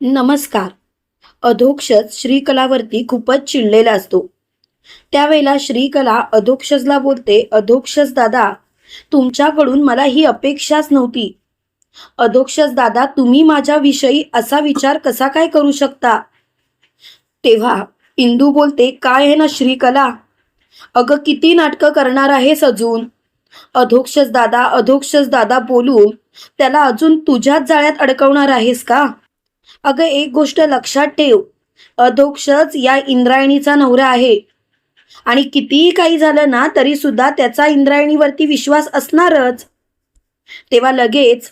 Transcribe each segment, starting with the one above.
नमस्कार. अधोक्षज श्रीकलावरती खूपच चिडलेला असतो. त्यावेळेला श्रीकला अधोक्षजला बोलते अधोक्षज दादा तुमच्याकडून मला ही अपेक्षाच नव्हती. अधोक्षज दादा तुम्ही माझ्याविषयी असा विचार कसा काय करू शकता? तेव्हा इंदू बोलते काय आहे ना श्रीकला? अगं किती नाटकं करणार आहेस अजून? अधोक्षज दादा अधोक्षज दादा बोलून त्याला अजून तुझ्याच जाळ्यात अडकवणार आहेस का? अगं एक गोष्ट लक्षात ठेव. अधोक्षच या इंद्रायणीचा नवरा आहे. आणि कितीही काही झालं ना तरी सुद्धा त्याचा इंद्रायणीवरती विश्वास असणारच. तेव्हा लगेच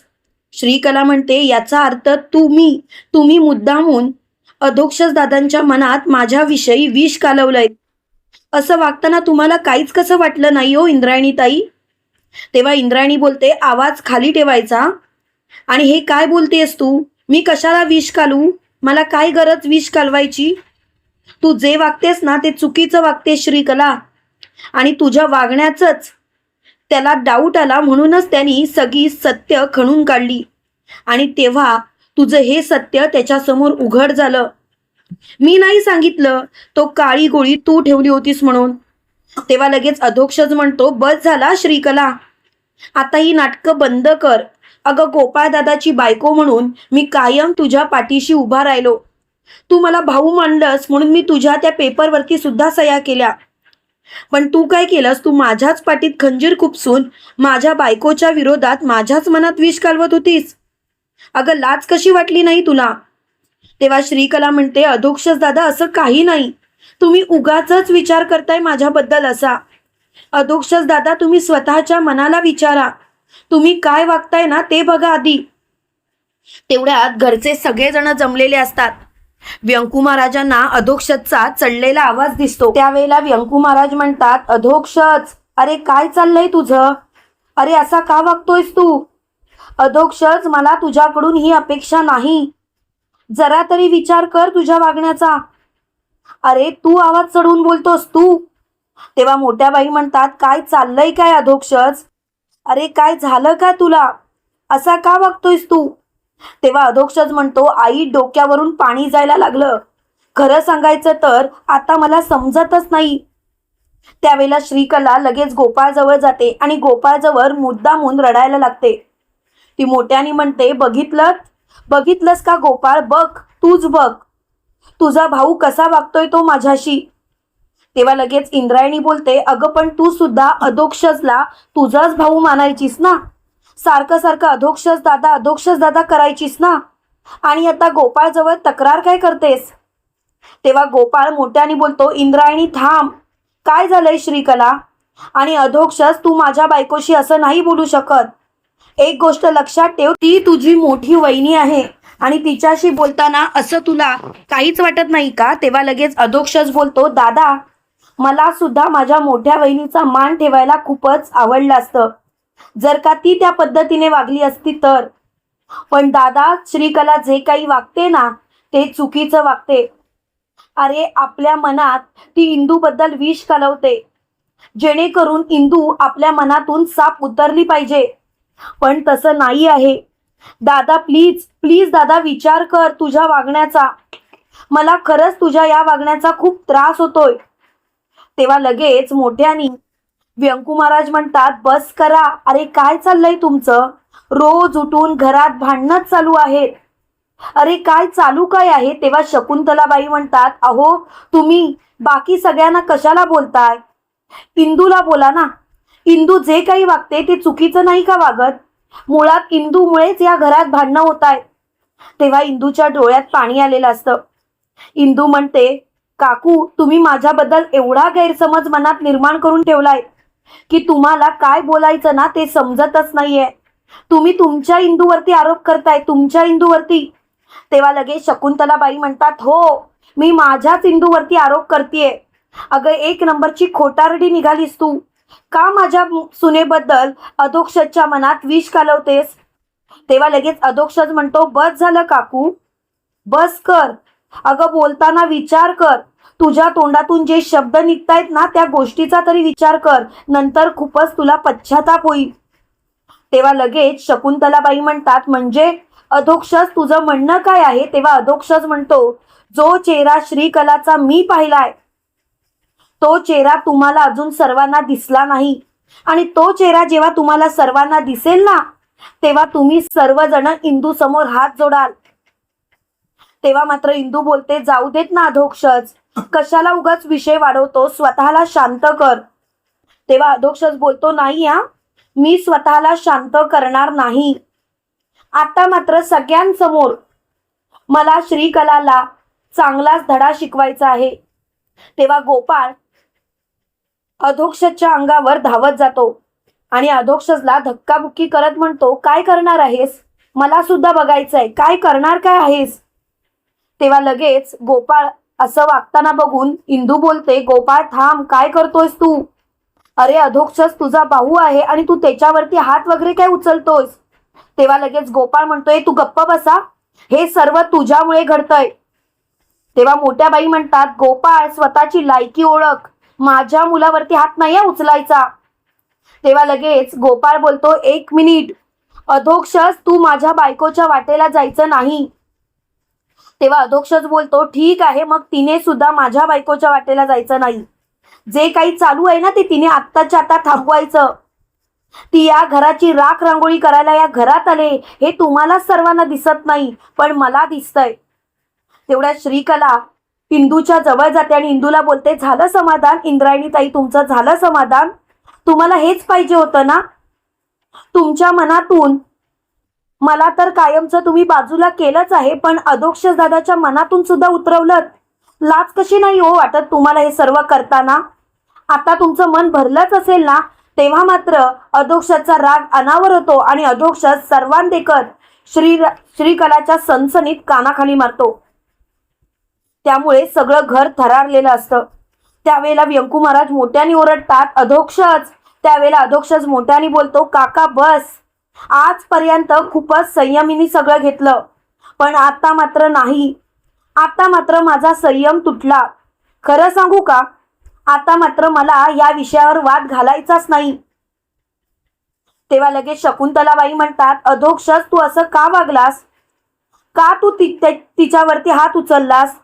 श्रीकला म्हणते याचा अर्थ तुम्ही तुम्ही मुद्दामून अधोक्षस दादांच्या मनात माझ्याविषयी विष कालवलंय. असं वागताना तुम्हाला काहीच कसं वाटलं नाही हो इंद्रायणी ताई तेव्हा इंद्रायणी बोलते आवाज खाली ठेवायचा. आणि हे काय बोलतेस तू? मी कशाला विष कालू? मला काय गरज विष कालवायची? तू जे वागतेस ना ते चुकीचं वागते श्रीकला. आणि तुझ्या वागण्याचंच. त्याला डाऊट आला म्हणूनच त्यांनी सगळी सत्य खणून काढली. आणि तेव्हा तुझं हे सत्य त्याच्यासमोर उघड झालं. मी नाही सांगितलं तो काळी गोळी तू ठेवली होतीस म्हणून. तेव्हा लगेच अधोक्षज म्हणतो बस झाला श्रीकला. आता ही नाटकं बंद कर. अगं गोपाळदादाची बायको म्हणून मी कायम तुझ्या पाठीशी उभा राहिलो. तू मला भाऊ मांडलंस म्हणून मी तुझ्या त्या पेपरवरती सुद्धा सह्या केल्या. पण तू काय केलंस? तू माझ्याच पाठीत खंजीर खुपसून माझ्या बायकोच्या विरोधात माझ्याच मनात विष कालवत होतीस. अगं लाच कशी वाटली नाही तुला? तेव्हा श्रीकला म्हणते अधोक्षस दादा असं काही नाही. तुम्ही उगाच विचार करताय माझ्याबद्दल असा. अधोक्षस दादा तुम्ही स्वतःच्या मनाला विचारा. तुम्ही काय वागताय ना ते बघा आधी. तेवढ्यात घरचे सगळेजण जमलेले असतात. व्यंकू महाराजांना अधोक्षजचा चढलेला आवाज दिसतो. त्यावेळेला व्यंकू महाराज म्हणतात अधोक्षच अरे काय चाललंय तुझं? अरे असा का वागतोयस तू? अधोक्षज मला तुझ्याकडून ही अपेक्षा नाही. जरा तरी विचार कर तुझ्या वागण्याचा. अरे तू आवाज चढवून बोलतोस तू. तेव्हा मोठ्या बाई म्हणतात काय चाललंय काय अधोक्षज अरे काय झालं का तुला? असा का वागतोयस तू? तेव्हा अधोक्षज म्हणतो आई डोक्यावरून पाणी जायला लागलं. खरं सांगायचं तर आता मला समजतच नाही. त्यावेळेला श्रीकला लगेच गोपाळजवळ जाते आणि गोपाळजवळ मुद्दामून रडायला लागते. ती मोठ्याने म्हणते बघितलं बघितलंस का गोपाळ? बघ तूच बघ. तुझा भाऊ कसा वागतोय तो माझ्याशी? तेव्हा लगेच इंद्रायणी बोलते अगं पण तू सुद्धा अधोक्षजला तुझाच भाऊ मानायचीस ना? सारखं सारखं अधोक्षज दादा अधोक्षज दादा करायचीस ना? आणि आता गोपाळजवळ तक्रार काय करतेस? तेव्हा गोपाळ मोठ्याने बोलतो इंद्रायणी थांब. काय झालंय श्रीकला? आणि अधोक्षस तू माझ्या बायकोशी असं नाही बोलू शकत. एक गोष्ट लक्षात ठेव ती तुझी मोठी वहिनी आहे आणि तिच्याशी बोलताना असं तुला काहीच वाटत नाही का? तेव्हा लगेच अधोक्षस बोलतो दादा मला सुद्धा माझ्या मोठ्या बहिणीचा मान ठेवायला खूपच आवडलं असतं. जर का ती त्या पद्धतीने वागली असती तर. पण दादा श्रीकला जे काही वागते ना ते चुकीचं वागते. अरे आपल्या मनात ती इंदूबद्दल विष कालवते. जेणेकरून इंदू आपल्या मनातून साप उतरली पाहिजे. पण तसं नाही आहे. दादा प्लीज प्लीज दादा विचार कर तुझ्या वागण्याचा. मला खरंच तुझ्या या वागण्याचा खूप त्रास होतोय. तेव्हा लगेच मोठ्यानी व्यंकू महाराज म्हणतात बस करा. अरे काय चाललंय तुमचं? रोज उठून घरात भांडणच चालू आहेत. अरे काय चालू काय आहे? तेव्हा शकुंतलाबाई म्हणतात अहो तुम्ही बाकी सगळ्यांना कशाला बोलताय? इंदूला बोला ना. इंदू जे काही वागते ते चुकीचं नाही का वागत? मुळात इंदूमुळेच या घरात भांडणं होत आहेत तेव्हा इंदूच्या डोळ्यात पाणी आलेलं असतं. इंदू म्हणते काकू तुम्ही माझ्याबद्दल एवढा गैरसमज मनात निर्माण करून ठेवलाय की तुम्हाला काय बोलायचं ना ते समजतच नाहीये. तुम्ही तुमच्या इंदूवरती आरोप करताय तुमच्या इंदूवरती. तेव्हा लगेच शकुंतलाबाई म्हणतात हो मी माझ्याच इंदूवरती आरोप करतेय. अगं एक नंबरची खोटारडी निघालीस तू. का माझ्या सुनेबद्दल अधोक्षजच्या मनात विष कालवतेस तेव्हा लगेच अधोक्षज म्हणतो बस झालं काकू. बस कर. अगं बोलताना विचार कर. तुझ्या तोंडातून जे शब्द निघतायत ना त्या गोष्टीचा तरी विचार कर. नंतर खूपच तुला पश्चाताप होईल. तेव्हा लगेच शकुंतलाबाई म्हणतात म्हणजे अधोक्षज तुझं म्हणणं काय आहे? तेव्हा अधोक्षज म्हणतो जो चेहरा श्रीकलाचा मी पाहिलाय तो चेहरा तुम्हाला अजून सर्वांना दिसला नाही. आणि तो चेहरा जेव्हा तुम्हाला सर्वांना दिसेल ना तेव्हा तुम्ही सर्वजण इंदू समोर हात जोडाल. तेव्हा मात्र इंदू बोलते जाऊ देत ना अधोक्षज कशाला उगाच विषय वाढवतो? स्वतःला शांत कर. तेव्हा अधोक्षच बोलतो नाही हा. मी स्वतःला शांत करणार नाही. आता मात्र सगळ्यांसमोर मला श्रीकलाला चांगलाच धडा शिकवायचा आहे. तेव्हा गोपाळ अधोक्षच्या अंगावर धावत जातो आणि अधोक्षजला धक्काबुक्की करत म्हणतो काय करणार आहेस? मला सुद्धा बघायचंय. काय करणार काय आहेस? तेव्हा लगेच गोपाळ असं वागताना बघून इंदू बोलते गोपाळ थांब काय करतोयस तू? अरे अधोक्षस तुझा भाऊ आहे आणि तू त्याच्यावरती हात वगैरे काय उचलतोयस? तेव्हा लगेच गोपाळ म्हणतोय तू गप्प बसा. हे सर्व तुझ्यामुळे घडतंय. तेव्हा मोठ्या बाई म्हणतात गोपाळ स्वतःची लायकी ओळख. माझ्या मुलावरती हात नाही उचलायचा. तेव्हा लगेच गोपाळ बोलतो एक मिनिट. अधोक्षस तू माझ्या बायकोच्या वाटेला जायचं नाही. तेव्हा अधोक्षज बोलतो ठीक आहे मग तिने सुद्धा माझ्या बायकोच्या वाटेला जायचं नाही. जे काही चालू आहे ना ते तिने आत्ताच्या आता थांबवायचं. ती या घराची राख रांगोळी करायला या घरात आले हे तुम्हाला सर्वांना दिसत नाही पण मला दिसतंय. तेवढ्या श्रीकला इंदूच्या जवळ जाते आणि इंदूला बोलते झालं समाधान? इंद्रायणी ताई तुमचं झालं समाधान? तुम्हाला हेच पाहिजे होतं ना? तुमच्या मनातून मला तर कायमचं तुम्ही बाजूला केलंच आहे पण अधोक्ष दादाच्या मनातून सुद्धा उतरवलं लाच कशी नाही हो वाटत तुम्हाला हे सर्व करताना? आता तुमचं मन भरलंच असेल ना? तेव्हा मात्र अधोक्षजचा राग अनावर होतो आणि अधोक्ष सर्वांदेखत श्री श्रीकलाच्या सनसनीत कानाखाली मारतो. त्यामुळे सगळं घर थरारलेलं असतं. त्यावेळेला व्यंकू महाराज मोठ्याने ओरडतात अधोक्षच. त्यावेळेला अधोक्षच मोठ्याने बोलतो काका बस. आजपर्यंत खूपच संयमीने सगळं घेतलं. पण आता मात्र नाही. आता मात्र माझा संयम तुटला. खरं सांगू का? आता मात्र मला या विषयावर वाद घालायचाच नाही. तेव्हा लगेच शकुंतलाबाई म्हणतात अधोक्षज तू असं का वागलास? का तू ति तिच्यावरती हात उचललास?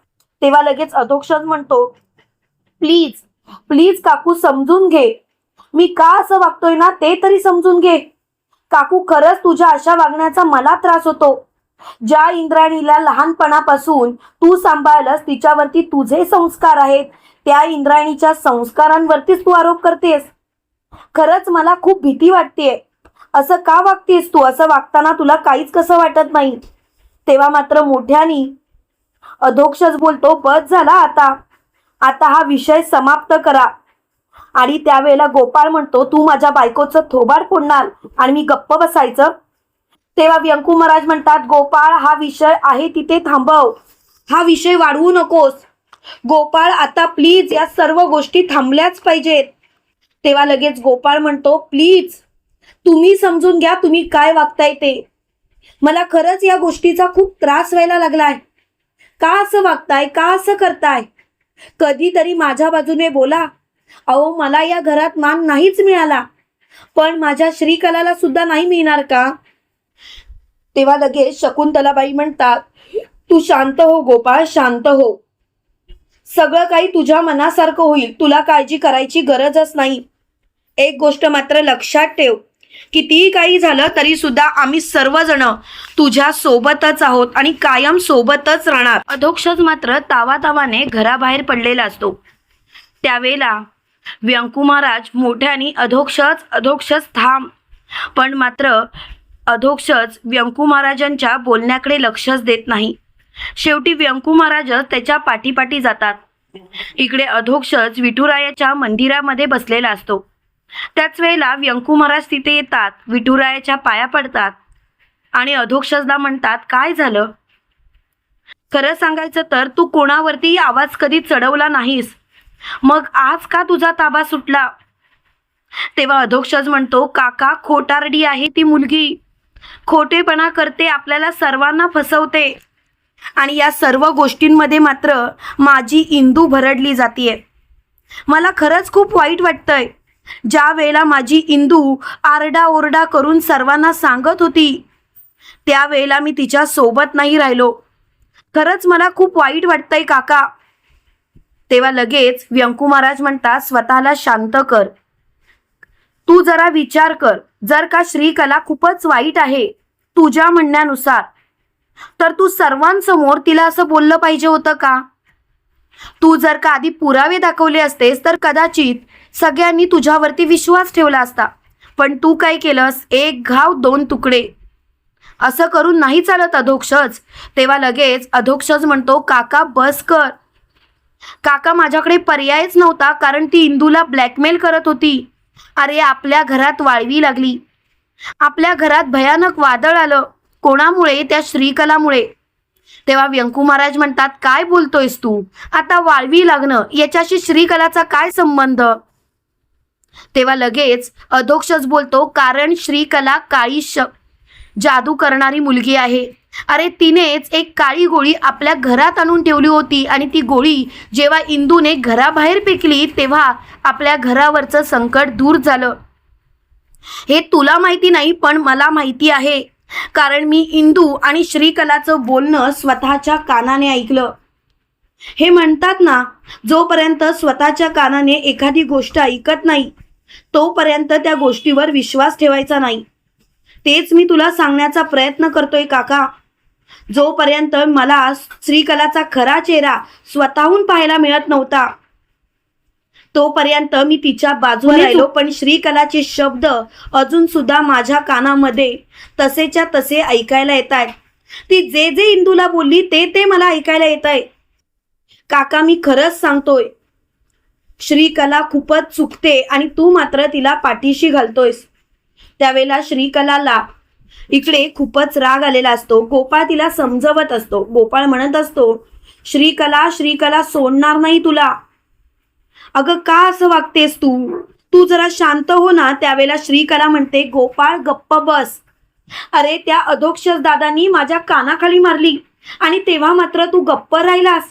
तेव्हा लगेच अधोक्षज म्हणतो प्लीज प्लीज काकू समजून घे. मी का असं वागतोय ना ते तरी समजून घे. काकू खरंच तुझ्या अशा वागण्याचा मला त्रास होतो. ज्या इंद्राणीला लहानपणापासून तू सांभाळलंस तिच्यावरती तुझे संस्कार आहेत. त्या इंद्राणीच्या संस्कारांवरतीच तू आरोप करतेस. खरंच मला खूप भीती वाटतेय. असं का वागतेस तू? असं वागताना तुला काहीच कसं वाटत नाही. तेव्हा मात्र मोठ्यानी अधोक्षच बोलतो बस झाला आता. आता हा विषय समाप्त करा. आणि त्यावेळेला गोपाळ म्हणतो तू माझ्या बायकोचं थोबाड फोडणार आणि मी गप्प बसायचं. तेव्हा व्यंकू महाराज म्हणतात गोपाळ हा विषय आहे तिथे थांबव. हा विषय वाढवू नकोस. गोपाळ आता प्लीज या सर्व गोष्टी थांबल्याच पाहिजेत. तेव्हा लगेच गोपाळ म्हणतो प्लीज तुम्ही समजून घ्या तुम्ही काय वागताय ते. मला खरंच या गोष्टीचा खूप त्रास व्हायला लागलाय. का असं वागताय? का असं करताय? कधीतरी माझ्या बाजूने बोला. अहो मला या घरात मान नाहीच मिळाला. पण माझ्या श्रीकलाला सुद्धा नाही मिळणार का? तेव्हा लगेच शकुंतलाबाई म्हणतात तू शांत हो गोपाळ शांत हो. सगळं काही तुझ्या मनासारखं होईल. तुला काळजी करायची गरजच नाही. एक गोष्ट मात्र लक्षात ठेव. कितीही काही झालं तरी सुद्धा आम्ही सर्वजण तुझ्या सोबतच आहोत आणि कायम सोबतच राहणार. अधोक्षज मात्र तावातावाने घराबाहेर पडलेला असतो. त्यावेळेला व्यंकू महाराज मोठ्याने अधोक्षच अधोक्षच थांब पण मात्र अधोक्षच व्यंकू महाराजांच्या बोलण्याकडे लक्षच देत नाही. शेवटी व्यंकू महाराजच त्याच्या पाठीपाठी जातात. इकडे अधोक्षच विठुरायाच्या मंदिरामध्ये बसलेला असतो. त्याच वेळेला व्यंकू महाराज तिथे येतात विठुरायाच्या पाया पडतात आणि अधोक्षजला म्हणतात काय झालं? खरं सांगायचं तर तू कोणावरती आवाज कधी चढवला नाहीस? मग आज का तुझा ताबा सुटला? तेव्हा अधोक्षज म्हणतो काका खोटारडी आहे ती मुलगी. खोटेपणा करते आपल्याला सर्वांना फसवते. आणि या सर्व गोष्टींमध्ये मात्र माझी इंदू भरडली जातीये. मला खरंच खूप वाईट वाटतंय. ज्या वेळेला माझी इंदू आरडाओरडा करून सर्वांना सांगत होती त्यावेळेला मी तिच्या सोबत नाही राहिलो. खरंच मला खूप वाईट वाटतंय काका. तेव्हा लगेच व्यंकू महाराज म्हणतात स्वतःला शांत कर. तू जरा विचार कर. जर का श्रीकला खूपच वाईट आहे तुझ्या म्हणण्यानुसार तर तू सर्वांसमोर तिला असं बोललं पाहिजे होतं का? तू जर का आधी पुरावे दाखवले असतेस तर कदाचित सगळ्यांनी तुझ्यावरती विश्वास ठेवला असता. पण तू काय केलंस? एक घाव दोन तुकडे. असं करून नाही चालत अधोक्षज. तेव्हा लगेच अधोक्षज म्हणतो काका बस कर. काका माझ्याकडे पर्यायच नव्हता कारण ती इंदूला ब्लॅकमेल करत होती. अरे आपल्या घरात वाळवी लागली. आपल्या घरात भयानक वादळ आलं कोणामुळे? त्या श्रीकलामुळे. तेव्हा व्यंकू महाराज म्हणतात काय बोलतोयस तू? आता वाळवी लागणं याच्याशी श्रीकलाचा काय संबंध? तेव्हा लगेच अधोक्षच बोलतो कारण श्रीकला काळी श जादू करणारी मुलगी आहे. अरे तिनेच एक काळी गोळी आपल्या घरात आणून ठेवली होती आणि ती गोळी जेव्हा इंदूने घराबाहेर फेकली तेव्हा आपल्या घरावरचं संकट दूर झालं. हे तुला माहिती नाही पण मला माहिती आहे. कारण मी इंदू आणि श्रीकलाचं बोलणं स्वतःच्या कानाने ऐकलं. हे म्हणतात ना जोपर्यंत स्वतःच्या कानाने एखादी गोष्ट ऐकत नाही तोपर्यंत त्या गोष्टीवर विश्वास ठेवायचा नाही. तेच मी तुला सांगण्याचा प्रयत्न करतोय काका. जोपर्यंत मला श्रीकलाचा खरा चेहरा स्वतःहून पाहायला मिळत नव्हता तोपर्यंत मी तिच्या बाजूला राहिलो. पण श्रीकलाचे शब्द अजून सुद्धा माझ्या कानामध्ये तसेच्या तसे ऐकायला येत आहेत. ती जे जे इंदूला बोलली ते ते मला ऐकायला येत आहे. काका मी खरंच सांगतोय श्रीकला खूपच चुकते आणि तू मात्र तिला पाठीशी घालतोयस. त्यावेळेला श्रीकलाला इकडे खूपच राग आलेला असतो. गोपाळ तिला समजवत असतो. गोपाळ म्हणत असतो श्रीकला श्रीकला सोडणार नाही तुला. अगं का असं वागतेस तू? तू जरा शांत हो ना. त्यावेळेला श्रीकला म्हणते गोपाळ गप्प बस. अरे त्या अधोक्षस दादांनी माझ्या कानाखाली मारली आणि तेव्हा मात्र तू गप्प राहिलास.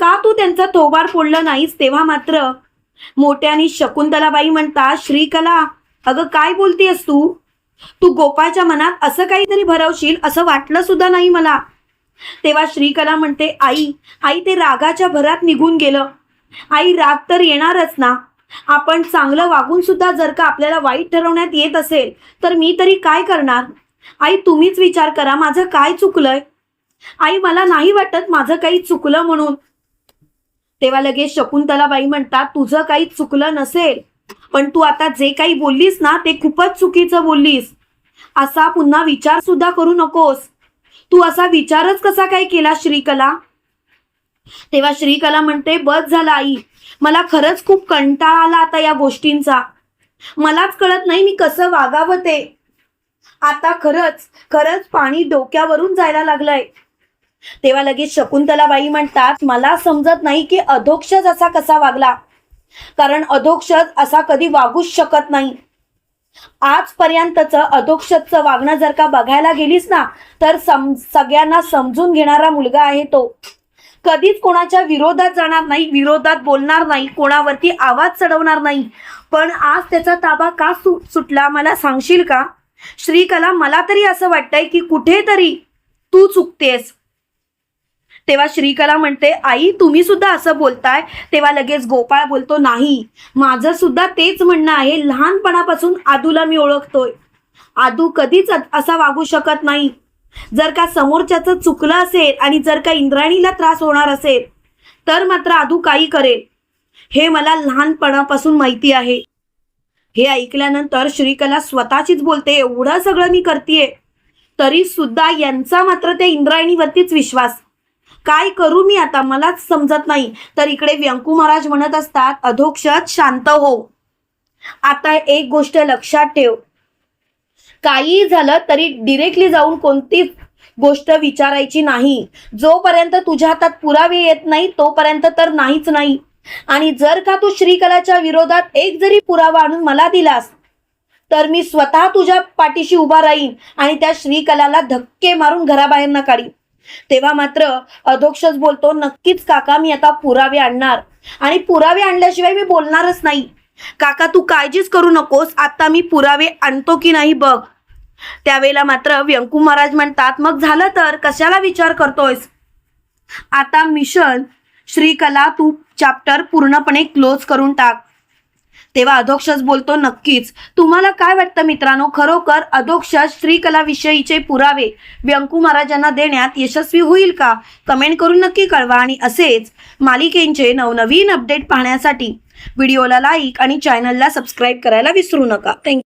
का तू त्यांचा थोबार फोडलं नाहीस तेव्हा मात्र? मोठ्यानी शकुंतलाबाई म्हणता श्रीकला अगं काय बोलतीयस तू? तू गोपाळच्या मनात असं काहीतरी भरवशील असं वाटलं सुद्धा नाही मला. तेव्हा श्रीकला म्हणते आई आई ते रागाच्या भरात निघून गेलं. आई राग तर येणारच ना. आपण चांगलं वागून सुद्धा जर का आपल्याला वाईट ठरवण्यात येत असेल तर मी तरी काय करणार? आई तुम्हीच विचार करा माझं काय चुकलंय? आई मला नाही वाटत माझं काही चुकलं म्हणून. तेव्हा लगेच शकुंतलाबाई म्हणतात तुझं काही चुकलं नसेल पण तू आता जे काही बोललीस ना ते खूपच चुकीचं बोललीस. असा पुन्हा विचार सुद्धा करू नकोस. तू असा विचारच कसा काय केला श्रीकला? तेव्हा श्रीकला म्हणते बस झाला आई. मला खरंच खूप कंटाळा आला आता या गोष्टींचा. मलाच कळत नाही मी कसं वागावं ते. आता खरंच खरंच पाणी डोक्यावरून जायला लागलंय. तेव्हा लगेच शकुंतलाबाई म्हणतात मला समजत नाही की अधोक्षज असा कसा वागला. कारण अधोक्षज असा कधी वागूच शकत नाही. आजपर्यंतचं अधोक्षजचं वागणं जर का बघायला गेलीस ना तर सम सगळ्यांना समजून घेणारा मुलगा आहे तो. कधीच कोणाच्या विरोधात जाणार नाही विरोधात बोलणार नाही कोणावरती आवाज चढवणार नाही. पण आज त्याचा ताबा का सु सुटला मला सांगशील का? श्रीकला मला तरी असं वाटतंय की कुठेतरी तू चुकतेस. तेव्हा श्रीकला म्हणते आई तुम्ही सुद्धा असं बोलताय? तेव्हा लगेच गोपाळ बोलतो नाही माझं सुद्धा तेच म्हणणं आहे. लहानपणापासून आदूला मी ओळखतोय. आदू कधीच असा वागू शकत नाही. जर का समोरच्याचं चुकलं असेल आणि जर का इंद्राणीला त्रास होणार असेल तर मात्र आदू काही करेल. हे मला लहानपणापासून माहिती आहे. हे ऐकल्यानंतर श्रीकला स्वतःचीच बोलते एवढं सगळं मी करतेय. तरी सुद्धा यांचा मात्र त्या इंद्रायणीवरतीच विश्वास. काय करू मी आता? मलाच समजत नाही. तर इकडे व्यंकू महाराज म्हणत असतात अधोक्षत शांत हो. आता एक गोष्ट लक्षात ठेव. काही झालं तरी डिरेक्टली जाऊन कोणतीच गोष्ट विचारायची नाही. जोपर्यंत तुझ्या हातात पुरावे येत नाही तोपर्यंत तर नाहीच नाही. आणि जर का तू श्रीकलाच्या विरोधात एक जरी पुरावा आणून मला दिलास तर मी स्वतः तुझ्या पाठीशी उभा राहीन आणि त्या श्रीकलाला धक्के मारून घराबाहेर न काढीन. तेव्हा मात्र अधोक्षच बोलतो नक्कीच काका मी आता पुरावे आणणार. आणि पुरावे आणल्याशिवाय मी बोलणारच नाही. काका तू काळजीच करू नकोस आता मी पुरावे आणतो की नाही बघ. त्यावेळेला मात्र व्यंकू महाराज म्हणतात मग झालं तर कशाला विचार करतोयस? आता मिशन श्रीकला तू चॅप्टर पूर्णपणे क्लोज करून टाक. तेव्हा अधोक्षज बोलतो नक्कीच. तुम्हाला काय वाटतं मित्रांनो? खरोखर अधोक्षज श्रीकला विषयीचे पुरावे व्यंकू महाराजांना देण्यात यशस्वी होईल का? कमेंट करून नक्की कळवा आणि असेच मालिकेंचे नवनवीन अपडेट पाहण्यासाठी व्हिडिओला लाईक आणि चॅनलला सबस्क्राईब करायला विसरू नका. थँक्यू.